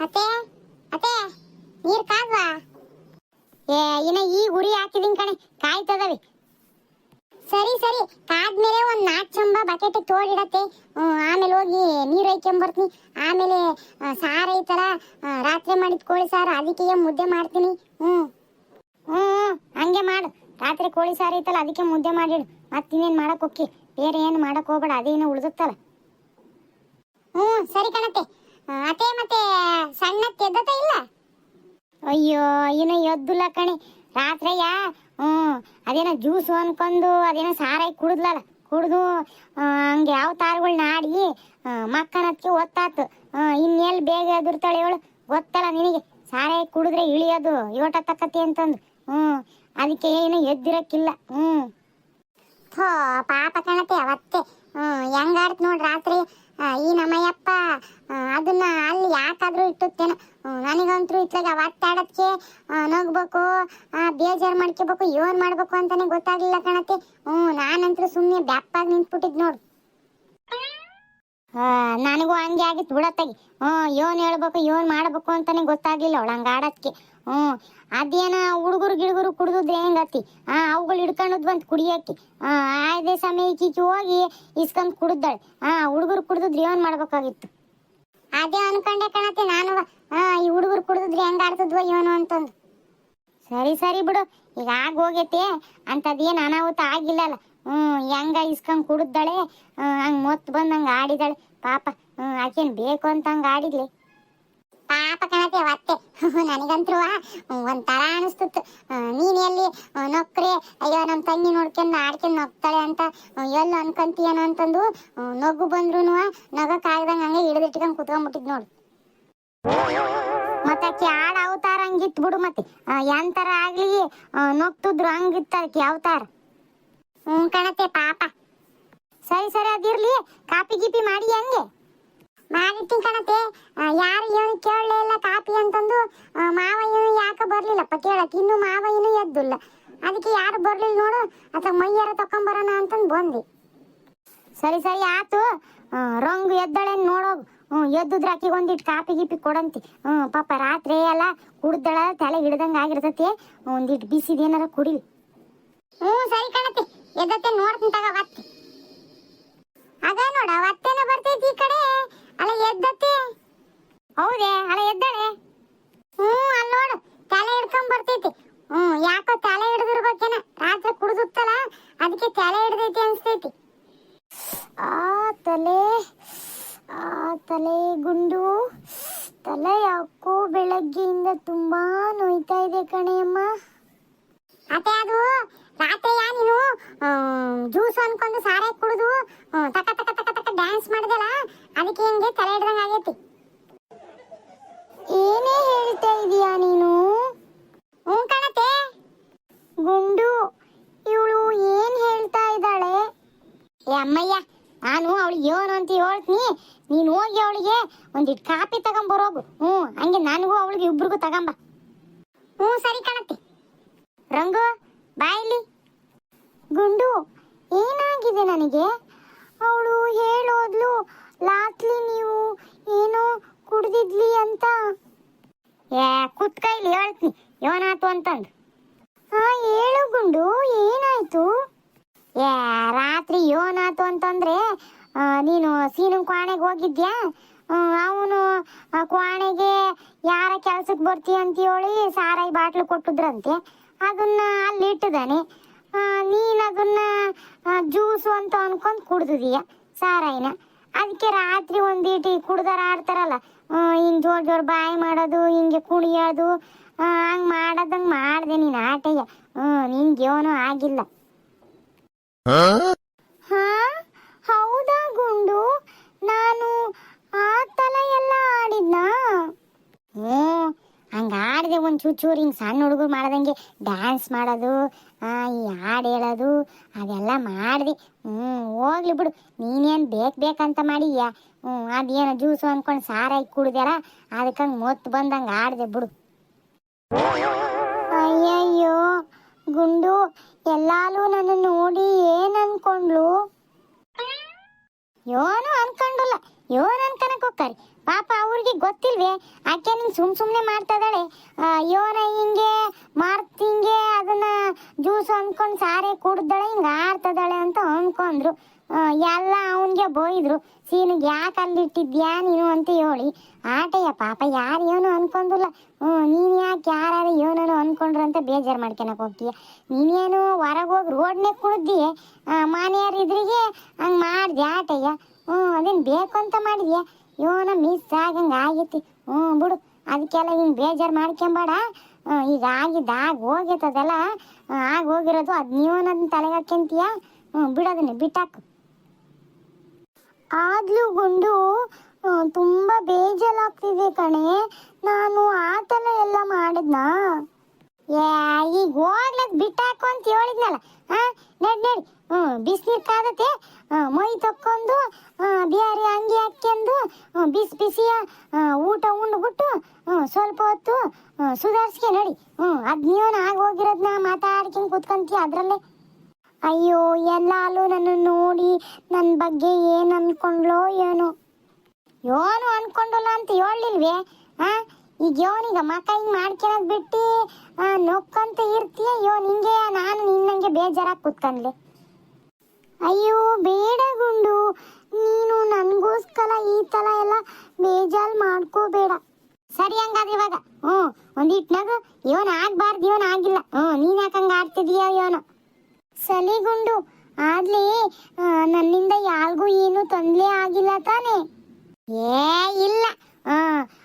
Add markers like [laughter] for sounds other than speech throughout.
ಅತ್ತೆ ಅತ್ತೆ, ನೀರ್ ಕಾದ್ವಾ? ಏ, ಇನ್ನ ಈ ಉರಿ ಹಾಕಿದೀನಿ ಕಣೆ ಕಾಯ್ತದವಿ ಸರಿ ಸರಿ, ಕಾದ್ಮೇಲೆ ಒಂದ್ ನಾಲ್ಕು ಚಂಬ ಬಕೆಟ್ ತೋಡಿಡತ್ತೆ ಆಮೇಲೆ ಹೋಗಿ ನೀರು ಐಕೊಂಬರ್ತೀನಿ ಆಮೇಲೆ ಸಾರು ಐತಲ್ಲ ರಾತ್ರಿ ಮಾಡಿದ ಕೋಳಿ ಸಾರು ಅದಕ್ಕೆ ಮುದ್ದೆ ಮಾಡ್ತೀನಿ. ಹ್ಮ್ ಹ್ಮ್ ಹಂಗೆ ಮಾಡು. ರಾತ್ರಿ ಕೋಳಿ ಸಾರು ಐತಲ್ಲ, ಅದಕ್ಕೆ ಮುದ್ದೆ ಮಾಡಿಡು. ಮತ್ತಿನ್ನೇನು ಮಾಡಕ್ ಹೋಕ್ಕಿ ಬೇರೆ ಏನು ಮಾಡಕ್ ಹೋಗ್ಬೇಡ, ಅದೇನು ಉಳಿದತ್ತಲ್ಲ. ಹ್ಮ್, ಸರಿ ಕಣತ್ತೆ. ಅತ್ತೆ, ಮತ್ತೆ ಸಣ್ಣ ತೆದ್ದತ ಇಲ್ಲ? ಅಯ್ಯೋ, ಇನ್ನು ಎದ್ದುಲ್ಲ ಕಣೆ. ರಾತ್ರಿಯ? ಹ್ಞೂ ಅದೇನೋ ಜ್ಯೂಸು ಅನ್ಕೊಂಡು, ಅದೇನೋ ಸಾರಾಯಿ ಕುಡಿದ್ಲಲ್ಲ ಕುಡಿದು ಹಂಗೆ ಯಾವ ತಾರುಗಳ್ನ ಆಡಿ ಮಕ್ಕನಕ್ಕೆ ಒತ್ತಾತು. ಇನ್ನೆಲ್ಲಿ ಬೇಗ ಎದುರ್ತಾಳೆ ಇವಳು. ಗೊತ್ತಲ್ಲ ನಿನಗೆ. ಸಾರಾಯಿ ಕುಡಿದ್ರೆ ಇಳಿಯೋದು ಯೋಟ ತಕ್ಕತಿ ಅಂತಂದು. ಹ್ಞೂ ಅದಕ್ಕೆ ಏನು ಎದ್ದಿರಕ್ಕಿಲ್ಲ. ಹ್ಞೂ ಪಾಪ ಕಣತೆ ಅವತ್ತೆ. ಹ್ಞೂ ಹೆಂಗಾಡ್ತ ನೋಡಿ ರಾತ್ರಿ. ಈ ನಮ್ಮಯ್ಯಪ್ಪ ಅದನ್ನ ಅಲ್ಲಿ ಯಾಕಾದ್ರೂ ಇಟ್ಟುತ್ತೇನೋ. ನನಗಂತೂ ಇತ್ಲಾಗ ಅವತ್ತಾಡಕ್ಕೆ ನಗ್ಬೇಕು ಬೇಜಾರು ಮಾಡ್ಕೋಬೇಕು, ಏನ್ ಮಾಡ್ಬೇಕು ಅಂತಾನೆ ಗೊತ್ತಾಗ್ಲಿಲ್ಲ ಕಣತೆ. ಹ್ಞೂ, ನಾನಂತೂ ಸುಮ್ಮನೆ ಬ್ಯಾಪಾಗಿ ನಿಂತ್ಬಿಟ್ಟಿದ್ ನೋಡು. ನನಗೂ ಹಂಗೆ ಆಗಿತ್ತು ಬಿಡತ್ತಾಗಿ ಹ್ಞೂ, ಏನ್ ಹೇಳ್ಬೇಕು, ಏನ್ ಮಾಡ್ಬೇಕು ಅಂತಾನೆ ಗೊತ್ತಾಗ್ಲಿಲ್ಲ ಅವಳು ಹಂಗೆ ಆಡಕ್ಕೆ ಹ್ಮ್. ಅದೇನ ಹುಡುಗರು ಗಿಡುಗರು ಕುಡಿದ್ರೆ ಹೆಂಗತಿ? ಆ, ಅವುಗಳು ಹಿಡ್ಕೊಂಡದ್ ಬಂತ ಕುಡಿಯಕ್ಕೆ. ಆ ಅದೇ ಸಮಯ ಈಕಿ ಹೋಗಿ ಇಸ್ಕೊಂಡ್ ಕುಡಿದಾಳೆ. ಆ, ಹುಡುಗರು ಕುಡಿದ್ರೆ ಏನ್ ಮಾಡ್ಬೇಕಾಗಿತ್ತು? ಅದೇ ಅನ್ಕೊಂಡೆ ಕಣತೆ ನಾನು. ಆ, ಈ ಹುಡುಗರು ಕುಡಿದ್ರೆ ಹೆಂಗ ಆಡ್ತದ್ವ ಏನು ಅಂತಂದು. ಸರಿ ಸರಿ ಬಿಡು. ಈಗ ಆಗ ಹೋಗೈತೆ. ಅಂಥದ್ದೇನು ಅನಾಹುತ ಆಗಿಲ್ಲಲ್ಲ. ಹ್ಮ್, ಹೆಂಗ ಇಸ್ಕೊಂಡ್ ಕುಡಿದ್ದಾಳೆ ಹಂಗ್ ಮೊತ್ತ ಬಂದ್ ಹಂಗ ಆಡಿದಾಳೆ. ಪಾಪ, ಹ್ಮ್, ಆಕೇನ್ ಬೇಕು ಅಂತ ಹಂಗ ಆಡಿದ್ಲಿ? ಪಾಪ ಕಣತೆ ಅವತ್ತೆ ನನಗಂತ್ರು ಒಂಥರ ಅನಿಸ್ತಿತ್ತು. ನೀನೆಲ್ಲಿ ಎಲ್ಲಿ ನೊಕ್ರೆ? ಅಯ್ಯೋ ನಮ್ಮ ತಂಗಿ ನೋಡ್ಕೊಂಡು ಆಡ್ಕೊಂಡು ನೊಕ್ತಾಳೆ ಅಂತ ಎಲ್ಲ ಅನ್ಕೊಂತೀಯನೋ ಅಂತಂದು ಆ, ನಗು ಬಂದ್ರು ನಗಕ್ ಆಗ್ದಂಗ ಹಂಗೆ ಹಿಡಿದಿಟ್ಕೊಂಡು ಕುತ್ಕೊಂಡ್ಬಿಟ್ಟಿದ್ ನೋಡು. ಮತ್ತೆ ಕ್ಯಾಡ ಅವತಾರ ಹಂಗಿತ್ ಬಿಡು ಮತ್ತೆ. ಎಂತರ ಆಗ್ಲಿ ಆ, ನಗ್ತಿದ್ರು ಹಂಗಿತ್ತ ಅವತಾರ. ಹ್ಞೂ ಕಣತೆ ಪಾಪ. ಸರಿ ಸರಿ ಅದಿರ್ಲಿ. ಕಾಪಿ ಗೀಪಿ ಮಾಡಿ ಹಂಗೆ. ಮಾಡಿರ್ತೀನಿ ಕಣತೆ ಯಾರು ಏನು ಕೇಳಲೇ ಇಲ್ಲ ಕಾಪಿ ಅಂತಂದು ಮಾವ ಏನು ಯಾಕೆ ಬರ್ಲಿಲ್ಲಪ್ಪ ಕೇಳಕ್ಕೆ? ಇನ್ನು ಮಾವ ಏನು ಎದ್ದಿಲ್ಲ. ಅದಕ್ಕೆ ಯಾರು ಬರ್ಲಿಲ್ಲ ನೋಡು, ಅಥವಾ ಮೈಯಾರ ತಕೊಂಬರೋಣ ಅಂತಂದು ಬಂದೆ ಸರಿ ಸರಿ, ಆತು. ರಂಗು ಎದ್ದಳೇನು ನೋಡೋಗು ಹ್ಞೂ, ಎದ್ದುದ್ರೆ ಆಕಿಗೆ ಒಂದಿಟ್ಟು ಕಾಪಿ ಗೀಪಿ ಕೊಡಂತಿ. ಹ್ಞೂ, ಪಾಪ ರಾತ್ರಿ ಎಲ್ಲ ಕುಡ್ದಳ, ತಲೆ ಹಿಡ್ದಂಗೆ ಆಗಿರ್ತತಿ. ಒಂದಿಟ್ಟು ಬಿಸಿದೇನಾರ ಕುಡಿಲಿ ಹ್ಞೂ, ಸರಿ ಕಣತಿ. ಎದ್ದತ್ತೆ ನೋಡ್ತೀನಿ ತಗ ಅದ ನೋಡ, ಒತ್ತೇನ ಬರ್ತೈತಿ ಈ ಕಡೆ? ಹೌದೇ, ಅಲ್ಲ ಎದ್ದಾಳೆ? ಹ್ಞೂ, ಅಲ್ಲಿ ನೋಡು, ತಲೆ ಹಿಡ್ಕೊಂಡ್ ಬರ್ತೈತಿ. ಹ್ಞೂ, ಯಾಕೋ ತಲೆ ಹಿಡಿದಿರ್ಬೇಕೇನ, ರಾತ್ರಿ ಕುಡಿದುತ್ತಲ್ಲ ಅದಕ್ಕೆ ತಲೆ ಹಿಡ್ದೈತಿ ಅನ್ಸ್ತೈತಿ. ಆ ತಲೆ ಆ ತಲೆ ಗುಂಡು, ತಲೆ ಯಾಕೋ ಬೆಳಗ್ಗೆಯಿಂದ ತುಂಬಾ ನೋಯ್ತಾ ಇದೆ ಕಣೆಯಮ್ಮ. ಅತ್ತೆ, ಅದು ರಾತ್ರಿಯ ನೀನು? ಜ್ಯೂಸ್ ಅನ್ಕೊಂಡು ಸಾರೆ ಕುಡಿದು ತಕ ತಕ ತಕ ತಕ ಡ್ಯಾನ್ಸ್ ಮಾಡಿದಲ್ಲ ಅದಕ್ಕೆ ಹಿಂಗೆ ತಲೆ ಹಿಡ್ದಂಗೆ ಆಗೈತಿ. ಏನೇ ಹೇಳ್ತಾ ಇದೀಯಾ ನೀನು? ಹ್ಞೂ ಕಣತೆ. ಗುಂಡು, ಇವಳು ಏನ್ ಹೇಳ್ತಾ ಇದ್ದಾಳೆ? ಅಮ್ಮಯ್ಯ, ನಾನು ಅವಳಿಗೆ ಏನು ಅಂತ ಹೇಳ್ತೀನಿ. ನೀನು ಹೋಗಿ ಅವಳಿಗೆ ಒಂದಿಟ್ಟು ಕಾಪಿ ತಗೊಂಬರೋಗು ಹ್ಞೂ, ಹಂಗೆ ನನಗೂ ಅವಳಿಗೆ ಇಬ್ರಿಗೂ ತಗೊಂಬ. ಹ್ಞೂ, ಸರಿ ಕಣತ್ತೆ ರಂಗು ಬಾಯಿಲಿ ಗುಂಡು, ಏನಾಗಿದೆ ನನಗೆ? ಅವಳು ಹೇಳೋದ್ಲು, ಲಾಸ್ಟ್ಲಿ ನೀವು ಏನೋ ಕುಡ್ದಿದ್ಲಿ ಅಂತ. ಏ ಕುತ್ಕೈಲಿ ಹೇಳ್ತೀನಿ ಏನಾಯ್ತು ಅಂತಂದು. ಹಾ ಹೇಳು ಗುಂಡು, ಏನಾಯ್ತು? ಏ, ರಾತ್ರಿ ಏನಾಯ್ತು ಅಂತಂದ್ರೆ ನೀನು ಸೀನು ಕ್ವಾಣೆಗೆ ಹೋಗಿದ್ಯಾ? ಅವನು ಕ್ವಾಣೆಗೆ ಯಾರ ಕೆಲ್ಸಕ್ಕೆ ಬರ್ತೀಯ ಅಂತ ಹೇಳಿ ಸಾರಾಯಿ ಬಾಟ್ಲು ಕೊಟ್ಟಿದ್ರಂತೆ. ಅದನ್ನ ಅಲ್ಲಿ ಇಟ್ಟಿದ್ದಾನೆ. ನೀನು ಅದನ್ನ ಜ್ಯೂಸು ಅಂತ ಅನ್ಕೊಂಡು ಕುಡ್ದಿದೀಯ ಸಾರಾಯಿನ. ಅದಕ್ಕೆ ರಾತ್ರಿ ಒಂದೀಟಿ ಕುಡ್ದಾರ ಆಡ್ತಾರಲ್ಲ. ಹಿಂಗೆ ಜೋರ್ ಜೋರ್ ಬಾಯಿ ಮಾಡೋದು ಹಿಂಗೆ ಕುಣಿಯೋದು ಹಂಗೆ ಮಾಡೋದಂಗೆ ಮಾಡಿದೆ ನೀನು ಆಟಯ್ಯ. ಹ್ಞೂ ನಿನ್ಗೆ ಏನೂ ಆಗಿಲ್ಲ. ಹಾ? ಹೌದಾ ಗುಂಡು? ನಾನು ಆ ತಲೆ ಎಲ್ಲ ಆಡಿದ್ನಾ? ಹ್ಞೂ ಆಡಿದೆ ಒಂದು ಚೂಚೂರು ಹಿಂಗೆ ಸಣ್ಣ ಹುಡುಗರು ಮಾಡ್ದಂಗೆ ಡ್ಯಾನ್ಸ್ ಮಾಡೋದು ಈ ಹಾಡು ಹೇಳೋದು, ಅದೆಲ್ಲ ಮಾಡಿದೆ. ಹ್ಞೂ ಹೋಗ್ಲಿ ಬಿಡು. ನೀನೇನು ಬೇಕು ಬೇಕಂತ ಮಾಡಿದ್ಯಾ? ಹ್ಞೂ ಅದೇನೋ ಜ್ಯೂಸು ಅನ್ಕೊಂಡು ಸಾರಾಗಿ ಕುಡ್ದ್ಯಾರ? ಅದಕ್ಕೆ ಹಂಗೆ ಮೊತ್ತು ಬಂದಂಗೆ ಆಡಿದೆ ಬಿಡು. ಅಯ್ಯಯ್ಯೋ, ಗುಂಡು, ಎಲ್ಲಾಲೂ ನನ್ನ ನೋಡಿ ಏನ್ ಅನ್ಕೊಂಡ್ಲು? ಯೋನು ಅನ್ಕೊಂಡಲ್ಲ. ಯೋನ್ ಅನ್ಕನಕ್ ಹೋಗ್ತಾರೆ ಪಾಪ ಅವ್ರಿಗೆ ಗೊತ್ತಿಲ್ವೇ? ಆಕೆ ನಿಂಗೆ ಸುಮ್ ಸುಮ್ಮನೆ ಮಾಡ್ತಾ ಅಂದ್ಕೊಂಡ್ರು ಆ, ಎಲ್ಲ ಅವನಿಗೆ ಬೋಯಿದ್ರು. ಸೀನಿಗೆ ಯಾಕೆ ಅಲ್ಲಿಟ್ಟಿದ್ಯಾ ನೀನು ಅಂತ ಹೇಳಿ ಆಟಯ್ಯ ಪಾಪ ಯಾರು ಏನು ಅನ್ಕೊಂಡಿಲ್ಲ. ಹ್ಞೂ ನೀನು ಯಾಕೆ ಯಾರು ಏನೋ ಅನ್ಕೊಂಡ್ರು ಅಂತ ಬೇಜಾರು ಮಾಡ್ಕೊಳಕ್ ಹೋಗ್ತೀಯ. ನೀನೇನು ಹೊರಗೆ ಹೋಗಿ ರೋಡ್ನೇ ಕುಡ್ದಿ ಮನೆಯವ್ರ ಇದ್ರಿಗೆ ಹಂಗೆ ಮಾಡ್ದೆ ಆಟಯ್ಯ. ಹ್ಞೂ ಅದೇನು ಬೇಕು ಅಂತ ಮಾಡಿದ್ಯಾ. ಇವನ ಮಿಸ್ ಆಗಂಗೆ ಆಗೈತಿ. ಹ್ಞೂ ಬಿಡು. ಅದಕ್ಕೆಲ್ಲ ಹಿಂಗೆ ಬೇಜಾರು ಮಾಡ್ಕೊಂಬೇಡ ಈಗ ಆಗಿದ್ದ ಆಗ ಹೋಗೈತದೆಲ್ಲ ಆಗ ಹೋಗಿರೋದು ಅದು ತಲೆಗೆ ಹಾಕ್ಯಂತೀಯ. ಹ್ಞೂ ಬಿಡೋದನ್ನೇ ಬಿಟ್ಟಾಕು. ಆದ್ಲೂ ಗುಂಡು ತುಂಬ ಬೇಜಾರಾಗ್ತಿದೆ ಕಣೆ. ನಾನು ಆತನ ಎಲ್ಲ ಮಾಡಿದ್ನಾ? ಈಗ ಹೋಗ್ಲಕ್ ಬಿಟ್ಟಾಕು ಅಂತ ಹೇಳಿದ್ನಲ್ಲ. ಹಾ ನಡ್ ನಡಿ. ಬಿಸಿನೀರ್ ಕಾದತೆ. ಆ, ಮೈ ತಕ್ಕೊಂಡು ಬೇರೆ ಅಂಗಿ ಹಾಕ್ಕೊಂಡು ಆ, ಬಿಸಿ ಬಿಸಿಯ ಊಟ ಉಂಡ್ಬಿಟ್ಟು ಆ, ಸ್ವಲ್ಪ ಹೊತ್ತು ಸುಧಾರಿಸ್ಕೆ ನಡಿ. ಹ್ಮ್ ಅದ್ ನೀವನ್ ಆಗ ಹೋಗಿರೋದ್ನ ಮಾತಾಡ್ಕೊಂಡ್ ಕೂತ್ಕೊಂತೀಯ ಅದ್ರಲ್ಲೇ? ಅಯ್ಯೋ, ಎಲ್ಲಾಲು ನನ್ನ ನೋಡಿ ನನ್ನ ಬಗ್ಗೆ ಏನ್ ಅನ್ಕೊಂಡ್ಲೋ ಏನೋ. ಯೋನು ಅನ್ಕೊಂಡಲ್ಲ ಅಂತ ಹೇಳಿಲ್ವೇ ಆ? ಈಗ ಯೋನೀಗ ಮಕ ಹಿಂಗ್ ಮಾಡ್ಕೊಳದ್ ಬಿಟ್ಟು ನೊಕ್ಕಂತ ಇರ್ತೀಯ? ಅಯ್ಯೋ ಹಿಂಗೆ ನಾನು ನಿನ್ನಂಗೆ ಬೇಜಾರಾಗಿ ಕೂತ್ಕೊಂಡ್ಲೆ ಅಯ್ಯೋ, ಬೇಡ ಗುಂಡು. ನೀನು ನನ್ಗೋಸ್ಕರ ಈ ತರ ಎಲ್ಲ ಬೇಜಾರ್ ಮಾಡ್ಕೋಬೇಡ. ಸರಿ ಹಂಗಾದ್ರೆ ಇವಾಗ. ಹ್ಞೂ ಒಂದಿಟ್ಟು ನಗು ಇವನು ಆಗ್ಬಾರ್ದು ಇವನು ಆಗಿಲ್ಲ. ಹ್ಞೂ ನೀನ್ ಯಾಕಂಗ ಆಡ್ತಿದೀಯ ಇವನು ಸಲಿಗುಂಡು. ಆದ್ಲಿ ನನ್ನಿಂದ ಯಾರಿಗೂ ಏನು ತೊಂದರೆ ಆಗಿಲ್ಲ ತಾನೆ. ಏ, ಇಲ್ಲ.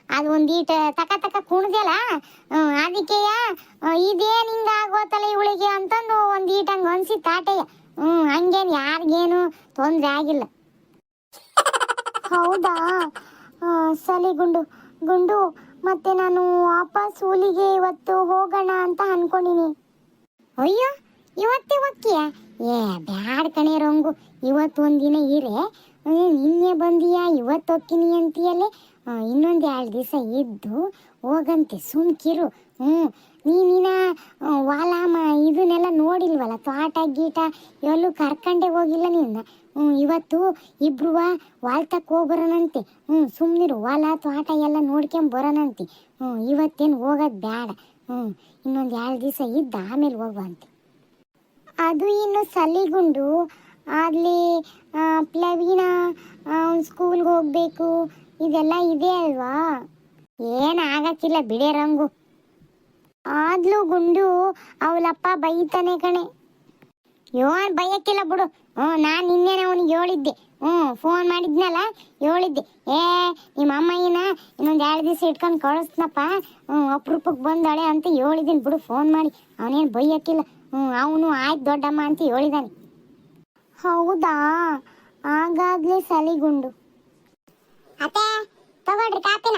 ಅದು ಒಂದೀಟ ತಕ ತಕ ಕುಣ್ದಲ್ಲ. ಅದಕ್ಕೆಯ ಇದೇನಿಂದ ಆಗೋ ಆಗೋತಲ್ಲ ಇವಳಿಗೆ ಅಂತಂದು ಒಂದೀಟ ಹಂಗ ಅನ್ಸಿ ತಾಟೆಯ ಹ್ಮ್, ಹಂಗೇನ್ ಯಾರಿಗೇನು ತೊಂದ್ರೆ ಆಗಿಲ್ಲ. ಹೌದಾ? ಸಲಿ ಗುಂಡು. ಗುಂಡು, ಮತ್ತೆ ನಾನು ವಾಪಸ್ ಊಲಿಗೆ ಇವತ್ತು ಹೋಗೋಣ ಅಂತ ಅನ್ಕೊಂಡಿನಿ. ಅಯ್ಯೋ! ಇವತ್ತೇ ಹೋಗ್ತೀಯ? ಏ, ಬ್ಯಾಡ ಕಣೆ ರಂಗು. ಇವತ್ತು ಒಂದಿನ ಇರೆ. ನಿನ್ನೆ ಬಂದೀಯಾ, ಇವತ್ತು ಹೋಗ್ತೀನಿ ಅಂತೀಯಲ್ಲೇ? ಇನ್ನೊಂದು ಎರಡು ದಿವಸ ಇದ್ದು ಹೋಗಂತೆ ಸುಮ್ಕಿರು ಹ್ಞೂ, ನೀನಿನ ವಾಲಾಮ ಇದನ್ನೆಲ್ಲ ನೋಡಿಲ್ವಲ್ಲ, ತೋಟ, ಗೀಟ, ಎಲ್ಲೂ ಕರ್ಕಂಡೆ ಹೋಗಿಲ್ಲ ನಿನ್ನ? ಹ್ಞೂ, ಇವತ್ತು ಇಬ್ರು ವಾಲ್ತಕ್ಕೆ ಹೋಗ್ಬರೋಣಂತೆ. ಹ್ಞೂ ಸುಮ್ಮನಿರು ಹೊಲ ತೋಟ ಎಲ್ಲ ನೋಡ್ಕೊಂಡು ಬರೋಣಂತೆ. ಹ್ಞೂ, ಇವತ್ತೇನು ಹೋಗೋದು ಬೇಡ ಹ್ಞೂ, ಇನ್ನೊಂದು ಎರಡು ದಿವಸ ಇದ್ದು, ಆಮೇಲೆ ಹೋಗುವಂತೆ ಅದು ಇನ್ನು ಸಲಿಗುಂಡು. ಅಲ್ಲಿ ಪ್ಲವೀನ ಸ್ಕೂಲ್ಗೆ ಹೋಗಬೇಕು. ಇದೆಲ್ಲ ಇದೆ ಅಲ್ವಾ? ಏನು ಆಗಕ್ಕಿಲ್ಲ ಬಿಡೆ ರಂಗು. ಆದ್ಲೂ ಗುಂಡು ಅವಳಪ್ಪ ಬೈತಾನೆ ಕಣೆ. ಯೋನ್ ಬೈಯಕ್ಕಿಲ್ಲ ಬಿಡು. ಹ್ಞೂ, ನಾನು ನಿನ್ನೆನೆ ಅವನಿಗೆ ಹೇಳಿದ್ದೆ. ಹ್ಞೂ ಫೋನ್ ಮಾಡಿದ್ನಲ್ಲ, ಹೇಳಿದ್ದೆ. ಏ ನಿಮ್ಮ ಅಮ್ಮಯ್ಯನ ಇನ್ನೊಂದು ಎರಡು ದಿವಸ ಇಟ್ಕೊಂಡು ಕಳಿಸ್ನಪ್ಪ. ಹ್ಞೂ ಅಪ್ರೂಪಕ್ಕೆ ಬಂದಾಳೆ ಅಂತ ಹೇಳಿದ್ದೀನಿ ಬಿಡು ಫೋನ್ ಮಾಡಿ. ಅವನೇನು ಬೈಯಕ್ಕಿಲ್ಲ. ಹ್ಞೂ ಅವನು ಆಯ್ತು ದೊಡ್ಡಮ್ಮ ಅಂತ ಹೇಳಿದಾನೆ. ಹೌದಾ? ಆಗಾಗ್ಲೇ ಸಲಿಗುಂಡು ಅತ್ತೆ ತಗೊಳ್ರಿ ಕಾಪಿನ.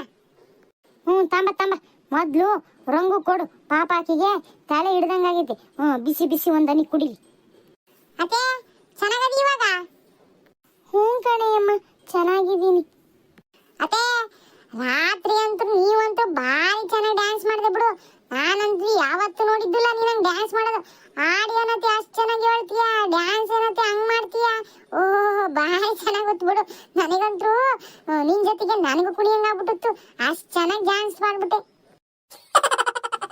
ಹ್ಞೂ ತಂಬ ತಂಬ. ಮೊದ್ಲು ರಂಗು ಕೊಡು. ಪಾಪ ಆಕಿಗೆ ತಲೆ ಹಿಡ್ದಂಗಾಗೈತೆ ಹ್ಞೂ ಬಿಸಿ ಬಿಸಿ ಒಂದನಿ ಕುಡಿಲಿ. ಅತ್ತೆ ಚೆನ್ನಾಗದಿ ಇವಾಗ? ಹ್ಞೂ ಕಣೆ ಅಮ್ಮ ಚೆನ್ನಾಗಿದ್ದೀನಿ. ಅತ್ತೆ ರಾತ್ರಿ ಅಂತೂ ನೀವಂತೂ ಭಾರಿ ಚೆನ್ನಾಗಿ ಡ್ಯಾನ್ಸ್ ಮಾಡಿದೆ ಬಿಡು ನಾನಂತೂ ಯಾವತ್ತೂ ನೋಡಿದ್ದಿಲ್ಲ ನೀನಂಗೆ ಡ್ಯಾನ್ಸ್ ಮಾಡೋದು ಹಾಡು ಏನತ್ತೆ ಅಷ್ಟು ಚೆನ್ನಾಗಿ ಹೇಳ್ತೀಯ ಡ್ಯಾನ್ಸ್ ಏನತ್ತೆ ಹಂಗ್ ಮಾಡ್ತೀಯ ಓಹ್ ಭಾರಿ ಚೆನ್ನಾಗಿ ಗೊತ್ತು ಬಿಡು ನನಗಂತೂ ಆ, ನಿನ್ ಜೊತೆಗೆ ನನಗೂ ಕುಣಿಯಂಗಾಗ್ಬಿಟ್ಟಿತ್ತು ಅಷ್ಟು ಚೆನ್ನಾಗಿ ಮಾಡ್ಬಿಟ್ಟೆ.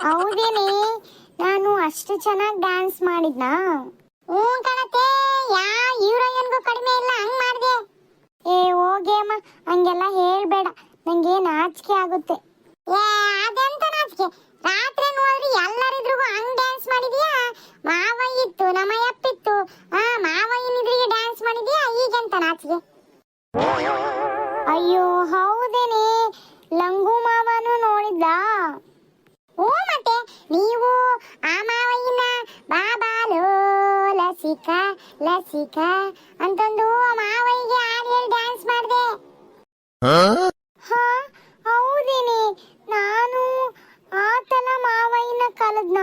ಹೌದೇನೆ, ನಾನು ಅಷ್ಟು ಚೆನ್ನಾಗಿ ಡ್ಯಾನ್ಸ್ ಮಾಡಿದ್ನಾ? ಹ್ಞೂ ಕಣತೆ, ಯಾ, ಹೀರೋಯಿನ್ಗೂ ಕಡಿಮೆ ಇಲ್ಲ, ಹಂಗ್ ಮಾಡ್ದೆ. ಏ ಓ ಅಮ್ಮ ಹಂಗೆಲ್ಲ ಹೇಳ್ಬೇಡ, ನಂಗೆ ನಾಚಿಕೆ ಆಗುತ್ತೆ. ಏ, ಅದೆಂತ ನಾಚಿಕೆ? ರಾತ್ರಿ ನೋಡ್ರಿ ಎಲ್ಲರಿದ್ರಿಗೂ ಹಂಗ್ ಡ್ಯಾನ್ಸ್ ಮಾಡಿದ್ಯಾ? ಮಾವ ಇತ್ತು ನಮ್ಮ ಯಪ್ಪಿತ್ತು ಆ, ಮಾವಯ್ಯನಿದ್ರಿಗೆ ಡ್ಯಾನ್ಸ್ ಮಾಡಿದ್ಯಾ? ಈಗೆಂತ ನಾಚಿಕೆ? ಅಯ್ಯೋ ಹೌದೇನೆ ಲಂಗು ಮಾವನು ನೋಡಿದ್ದ ಓ ಮತ್ತೆ ನೀವು ಆ ಮಾವಯ್ಯನ ಬಾಬಾಲೋ ಲಸಿಕ ಅಂತಂದು ಮಾವಯ್ಯಗೆ ಹಾಡು ಹೇಳಿ ಡ್ಯಾನ್ಸ್ ಮಾಡಿದೆ ಹಾ ಹೌದೇನೆ ನಾನು ಆತನ ಮಾವಯ್ಯನ ಕಲದ್ನ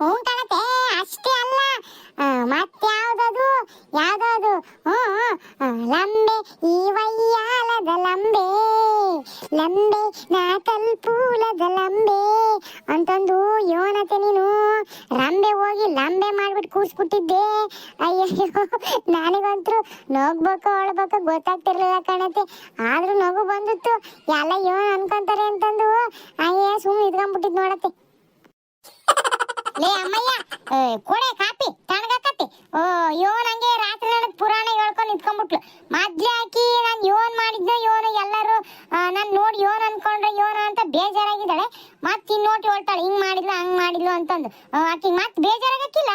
ಹ್ಞೂ ಕಣತೆ ಅಷ್ಟೇ ಅಲ್ಲ ಆ, ಮತ್ಯಾವ್ದದು ಯಾವ್ದದು ಹ್ಞೂ ಆ, ಲಂಬೆ ಈ ವಯ್ಯಾಲದ ಲಂಬೆ ಲಂಬೆ ನಾ ತಲ್ಪೂಲದ ಲಂಬೆ ಅಂತಂದು ಯೋನತೆ ನೀನು ರಂಬೆ ಹೋಗಿ ಲಂಬೆ ಮಾಡ್ಬಿಟ್ಟು ಕೂರ್ಸ್ಬಿಟ್ಟಿದ್ದೆ ಅಯ್ಯಯ್ಯೋ ನನಗಂತೂ ನೋಗ್ಬೇಕು ಅಳ್ಬೇಕು ಗೊತ್ತಾಗ್ತಿರ್ಲಿಲ್ಲ ಕಣತಿ. ಆದ್ರೂ ನಗು ಬಂದಿತ್ತು. ಎಲ್ಲ ಏನ್ ಅನ್ಕೊಂತಾರೆ ಅಂತಂದು. ಅಯ್ಯ ಸುಮ್ಮನೆ ಇದ್ಕೊಂಡ್ಬಿಟ್ಟಿದ್ ನೋಡತ್ತೆ ಲೇ ಅಮ್ಮಯ್ಯ ಕೊಡೆ ಕಾಪಿ ತಣ್ಣಗಾಕತ್ತಿ ಓ ಯೋನ್ ಹಂಗೆ ರಾತ್ರಿ ನನಗ್ ಪುರಾಣ ಹೇಳ್ಕೊಂಡು ನಿಂತ್ಕೊಂಡ್ಬಿಟ್ಲು ಮದ್ಲೆ ಹಾಕಿ ನಾನ್ ಯೋನ್ ಮಾಡಿದ್ನ ಯೋನ ಎಲ್ಲರೂ ನಾನು ನೋಡಿ ಯೋನ್ ಅನ್ಕೊಂಡ್ರೆ ಯೋನ ಅಂತ ಬೇಜಾರಾಗಿದ್ದಾಳೆ. ಮತ್ತ ಇನ್ನೋಟಿ ಹೇಳ್ತಾಳೆ ಹಿಂಗ್ ಮಾಡಿದ್ಲು, ಹಂಗ್ ಮಾಡಿದ್ಲು ಅಂತಂದು. ಆಕಿ ಮತ್ ಬೇಜಾರಾಗಕ್ಕಿಲ್ಲ.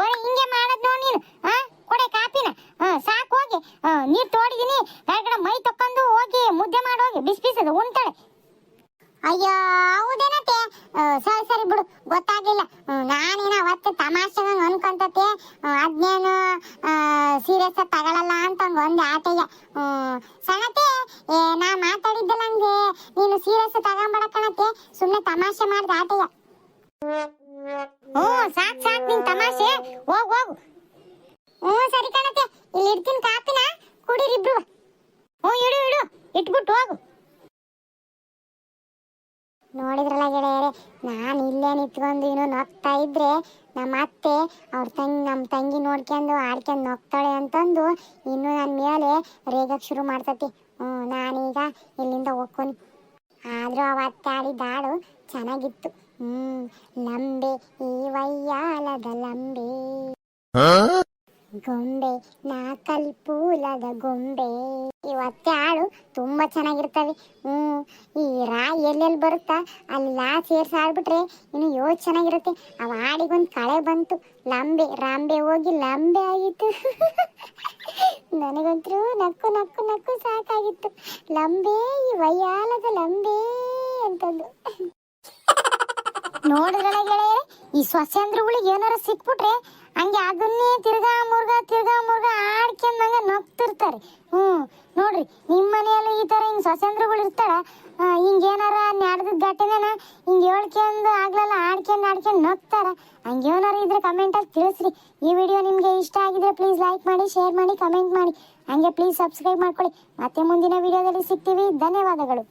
ಬರೀ ಹಿಂಗೆ ಮಾಡದ್ ನೋಡ್ ನೀನು ಆ ಕೊಡೆ ಕಾಪಿನ ಆ, ಸಾಕ್ ಹೋಗಿ ಆ, ನೀರ್ ತೋಡಿದೀನಿ ಕಡೆ ಮೈ ತಕ್ಕೊಂಡು ಹೋಗಿ ಮುದ್ದೆ ಮಾಡಿ ಹೋಗಿ ಬಿಸಿ ಬಿಸದು ಉಣ್ತಾಳೆ ಅಯ್ಯೋ ಹೌದೇನತ್ತೆ ಆ, ಸರಿ ಸರಿ ಬಿಡು ಗೊತ್ತಾಗ್ಲಿಲ್ಲ ಹ್ಮ್, ನಾನೇನ ಅವತ್ತು ತಮಾಷೆಗ ಅನ್ಕೊಂತತೆ ಅದ್ನೇನು ಸೀರಿಯಸ್ ತಗೊಳಲ್ಲ ಅಂತ ಹಂಗ ಒಂದೇ ಆಟಯ್ಯ ಹ್ಮ್, ಸಣ್ಣತೆ ಏ, ನಾ ಮಾತಾಡಿದ್ದಲ್ಲ ಹಂಗೆ ನೀನು ಸೀರಿಯಸ್ ಕಣಕ್ಕೆ ಸುಮ್ನೆ ತಮಾಷೆ ಮಾಡ್ದ ಆಟಯ್ಯ ಓ ಸಾಕ್ ಸಾಕ್ ನಿನ್ ತಮಾಷೆ. ಹೋಗ್, ಹೋಗು. ಹ್ಞೂ, ಸರಿ ಕಣತೆ ಇಲ್ಲಿ ಇಡ್ತೀನಿ ಕಾಪಿನ ಕುಡೀರಿಬ್ರು ಹ್ಞೂ, ಇಡು ಇಡು. ಇಟ್ಬಿಟ್ಟು ಹೋಗು. ನೋಡಿದ್ರಲ್ಲ ಗೆಳೆಯರೆ, ನಾನು ಇಲ್ಲೇ ನಿಂತ್ಕೊಂಡು ಇನ್ನು ನಗ್ತಾ ಇದ್ರೆ ನಮ್ಮ ಅತ್ತೆ ಅವ್ರ ತಂಗಿ ನಮ್ಮ ತಂಗಿ ನೋಡ್ಕೊಂಡು ಆಡ್ಕೊಂಡು ನೋಗ್ತಾಳೆ ಅಂತಂದು ಇನ್ನು ನನ್ನ ಮೇಲೆ ರೇಗಕ್ಕೆ ಶುರು ಮಾಡ್ತತಿ. ಹ್ಞೂ, ನಾನೀಗ ಇಲ್ಲಿಂದ ಹೋಗ್ಕೊನಿ ಆದರೂ ಅವತ್ತಾಡಿ ದಾಳು ಚೆನ್ನಾಗಿತ್ತು. ಹ್ಮ್ ಲಂಬೆ ಈ ವಯ್ಯಾಲದ ಲಂಬೆ. ಗೊಂಬೆ ನಾ ಕಲ್ಪೂಲದ ಗೊಂಬೆ. ಇವತ್ತೆ ಆಳು ತುಂಬಾ ಚೆನ್ನಾಗಿರ್ತವೆ. ಹ್ಮ್ ಈ ರಾ ಎಲ್ಲೆಲ್ಲಿ ಬರುತ್ತಾ? ಅಲ್ಲಿ ಲಾ ಸೇರ್ಸಿ ಆಡ್ಬಿಟ್ರೆ ಇನ್ನು ಯೋಚ್ ಚೆನ್ನಾಗಿರುತ್ತೆ. ಅವ ಹಾಡಿಗೊಂದು ಕಳೆ ಬಂತು. ಲಂಬೆ, ರಾಂಬೆ ಹೋಗಿ ಲಂಬೆ ಆಗಿತ್ತು. [laughs] ನನಗಂತೂ ನಕ್ಕು ನಕ್ಕು ನಕ್ಕು ಸಾಕಾಗಿತ್ತು. ಲಂಬೆ, ಈ ವಯ್ಯಾಲದ ಲಂಬೆ ಅಂತಂದು. ನೋಡಿದ್ರಲ್ಲ ಈ ಸೊಸೆಂದ್ರಗಳಿಗೆ ಏನಾರ ಸಿಕ್ಬಿಟ್ರೆ ಹಂಗೆ ಅದನ್ನೇ ತಿರ್ಗಾ ಮುರ್ಗ ತಿರ್ಗಾ ಮುರ್ಗ ಆಡ್ಕೊಂಡಂಗ ನಗ್ತಿರ್ತಾರೆ. ಹ್ಞೂ ನೋಡ್ರಿ ನಿಮ್ಮ ಮನೆಯಲ್ಲೂ ಈ ಥರ ಹಿಂಗ್ ಸೊಸೆಂದ್ರಗಳು ಇರ್ತಾಳ ಹಿಂಗೇನಾರ ನಡೆದ ಘಟನೆನ ಹಿಂಗೆ ಹೇಳ್ಕೊಂಡು ಆಗ್ಲಲ್ಲ ಆಡ್ಕೊಂಡು ಆಡ್ಕೊಂಡು ನಗ್ತಾರ. ಹಂಗೇನಾರ ಇದ್ರೆ ಕಮೆಂಟ್ ಅಲ್ಲಿ ತಿಳಿಸ್ರಿ. ಈ ವಿಡಿಯೋ ನಿಮಗೆ ಇಷ್ಟ ಆಗಿದ್ರೆ ಪ್ಲೀಸ್ ಲೈಕ್ ಮಾಡಿ ಶೇರ್ ಮಾಡಿ ಕಮೆಂಟ್ ಮಾಡಿ. ಹಂಗೆ ಪ್ಲೀಸ್ ಸಬ್ಸ್ಕ್ರೈಬ್ ಮಾಡ್ಕೊಳ್ಳಿ. ಮತ್ತೆ ಮುಂದಿನ ವಿಡಿಯೋದಲ್ಲಿ ಸಿಗ್ತೀವಿ. ಧನ್ಯವಾದಗಳು.